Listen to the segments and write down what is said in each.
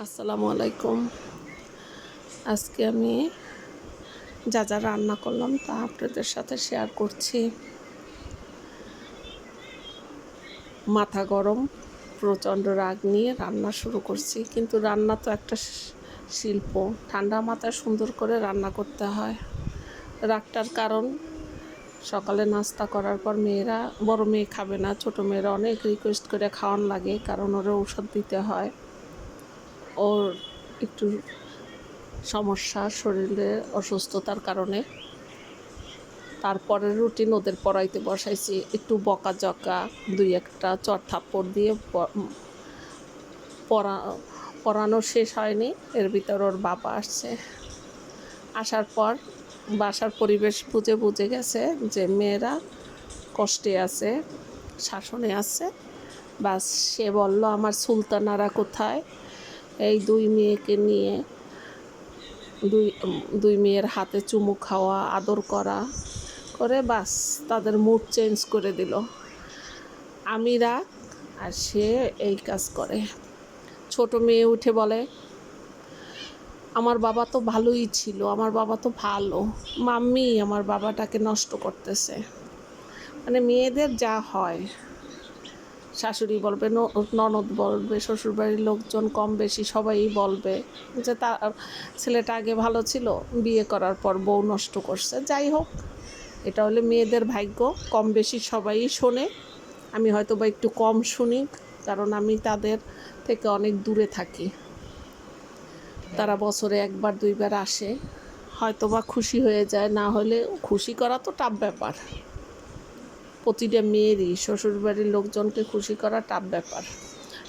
আসসালামু আলাইকুম। আজকে আমি যা যা রান্না করলাম তা আপনাদের সাথে শেয়ার করছি। মাথা গরম, প্রচণ্ড রাগ নিয়ে রান্না শুরু করছি। কিন্তু রান্না তো একটা শিল্প। ঠান্ডা মাথায় সুন্দর করে রান্না করতে হয়। রাগটার কারণ, সকালে নাস্তা করার পর মেয়েরা, বড় মেয়ে খাবে না, ছোট মেয়েরা অনেক রিকোয়েস্ট করে খাওয়ান লাগে, কারণ ওরা ঔষধ দিতে হয়। ওর একটু সমস্যা শরীরে অসুস্থতার কারণে। তারপরে রুটিন ওদের পড়াইতে বসাইছি, একটু বকা জকা দুই একটা চর থাপ্পড় দিয়ে পড়া, পড়ানো শেষ হয়নি, এর ভিতর ওর বাবা আসছে। আসার পর বাসার পরিবেশ বুঝে বুঝে গেছে যে মেয়েরা কষ্টে আছে, শাসনে আছে। বাস সে বলল, আমার সুলতানারা কোথায়? এই দুই মেয়েকে নিয়ে, দুই দুই মেয়ের হাতে চুমু খাওয়া, আদর করা করে বাস তাদের মুড চেঞ্জ করে দিল। আমি রাগ আর সে এই কাজ করে। ছোট মেয়ে উঠে বলে, আমার বাবা তো ভালোই ছিল, আমার বাবা তো ভালো। মাম্মি আমার বাবাটাকে নষ্ট করতেছে। মানে মেয়েদের যা হয় শাশুড়ি বলবে ননদ বলবে, শ্বশুরবাড়ির লোকজন কম বেশি সবাই বলবে যে তার ছেলেটা আগে ভালো ছিল, বিয়ে করার পর বউ নষ্ট করছে। যাই হোক, এটা হলে মেয়েদের ভাগ্য, কম বেশি সবাই শোনে। আমি হয়তো বা একটু কম শুনি, কারণ আমি তাদের থেকে অনেক দূরে থাকি। তারা বছরে একবার, দুইবার আসে হয়তো বা খুশি হয়ে যায়, না হলে খুশি করা তো টাফ ব্যাপার। প্রতিটা মেয়েরই শ্বশুরবাড়ির লোকজনকে খুশি করা টাফ ব্যাপার।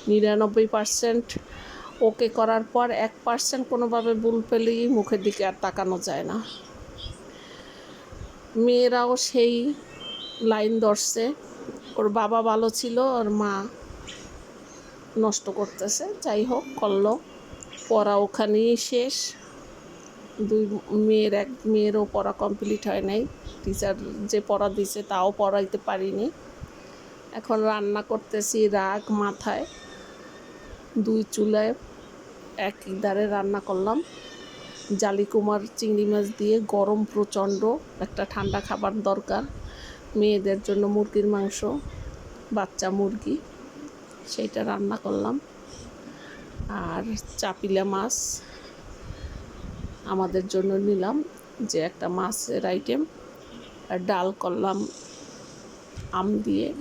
নিরানব্বই পার্সেন্ট ওকে করার পর এক পার্সেন্ট কোনোভাবে ভুল পেলেই মুখের দিকে আর তাকানো যায় না। মেয়েরাও সেই লাইন ধরছে, ওর বাবা ভালো ছিল, ওর মা নষ্ট করতেছে, যাই হোক, করল। পড়া ওখানেই শেষ। দুই মেয়ের এক, মেয়েরও পড়া কমপ্লিট হয় নাই। টিচার যে পড়া দিছে তাও পড়াইতে পারিনি। এখন রান্না করতেছি রাগ মাথায়। দুই চুলায় এক ধারে রান্না করলাম। জালিকুমার চিংড়ি মাছ দিয়ে গরম প্রচণ্ড একটা ঠান্ডা খাবার দরকার। মেয়েদের জন্য মুরগির মাংস, বাচ্চা মুরগি, সেইটা রান্না করলাম। আর চাপিলা মাছ আমাদের জন্য নিলাম যে একটা মাছের আইটেম ডাল করলাম আম দিয়ে।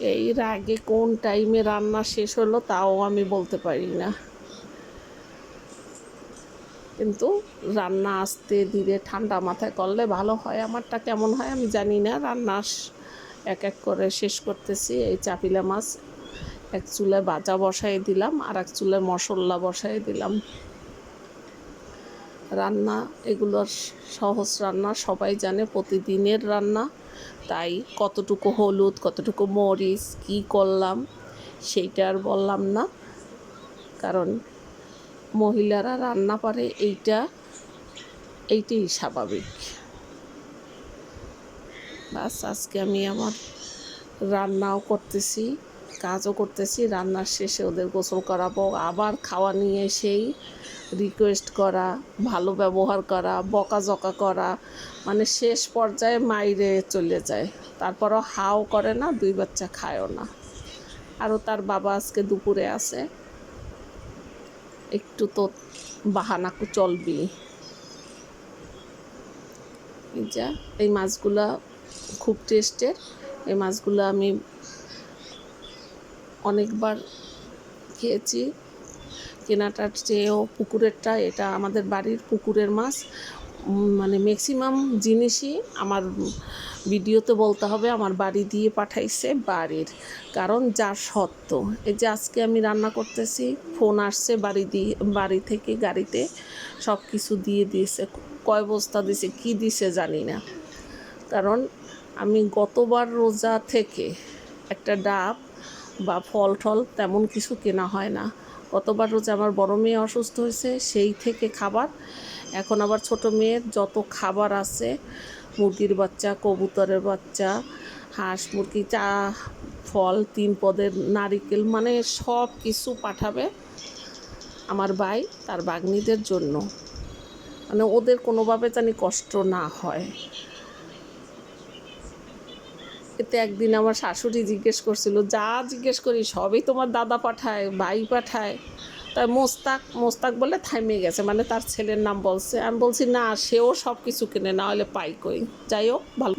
এই আগে কোন টাইমে রান্না শেষ হলো তাও আমি বলতে পারি না। কিন্তু রান্না আস্তে ধীরে ঠান্ডা মাথায় করলে ভালো হয়। আমারটা কেমন হয় আমি জানি না। রান্না এক এক করে শেষ করতেছি। এই চাপিলা মাছ এক চুলায় বাজা বসাই দিলাম। আর এক চুলায় মশলা বসাই দিলাম। রান্না, এগুলো সহজ রান্না, সবাই জানে প্রতিদিনের রান্না। তাই কতটুকু হলুদ, কতটুকু মরিচ, কী করলাম, সেইটা আর বললাম না। কারণ মহিলারা রান্না পারে এইটা, এইটাই স্বাভাবিক। বাস, আজকে আমি আমার রান্নাও করতেছি, কাজও করতেছি, রান্নার শেষে ওদের গোসল করাবো, আবার খাওয়া নিয়ে সেই রিকোয়েস্ট করা, ভালো ব্যবহার করা, বকাঝকা করা মানে শেষ পর্যায়ে মাইরে চলে যায়। তারপরও হাও করে না, দুই বাচ্চা খায়ও না। আরও তার বাবা আজকে দুপুরে আছে। একটু তো বাহানা কু চলবি যা, এই মাছগুলা খুব টেস্টের এই মাছগুলো আমি অনেকবার খেয়েছি। কেনাটার চেয়েও পুকুরেরটা, এটা আমাদের বাড়ির পুকুরের মাছ। মানে ম্যাক্সিমাম জিনিসই আমার ভিডিওতে বলতে হবে, আমার বাড়ি দিয়ে পাঠাইছে বাড়ির। কারণ যা সত্য, এই যে আজকে আমি রান্না করতেছি, ফোন আসছে বাড়ি দিয়ে, বাড়ি থেকে গাড়িতে সব কিছু দিয়ে দিয়েছে। কয় বস্তা দিছে, কি দিছে জানি না। কারণ আমি গতবার রোজা থেকে একটা ডাব বা ফল টল তেমন কিছু কেনা হয় না। গতবার রোজা আমার বড় মেয়ে অসুস্থ হয়েছে, সেই থেকে খাবার। এখন আবার ছোট মেয়ের যত খাবার আছে, মুরগির বাচ্চা, কবুতরের বাচ্চা, হাঁস মুরগি, চা, ফল, তিন পদের নারিকেল মানে সব কিছু পাঠাবে আমার ভাই, তার বাগ্নিদের জন্য। মানে ওদের কোনোভাবে জানি কষ্ট না হয়। এতে একদিন আমার শাশুড়ি জিজ্ঞেস করছিল, যা জিজ্ঞেস করি সবই তোমার দাদা পাঠায়, ভাই পাঠায়? তাই মোস্তাক মোস্তাক বলে থাইমে গেছে মানে তার ছেলের নাম বলছে। আমি বলছি, না, সেও সব কিছু কিনে, না হলে পাই কই। যাই হোক, ভালো।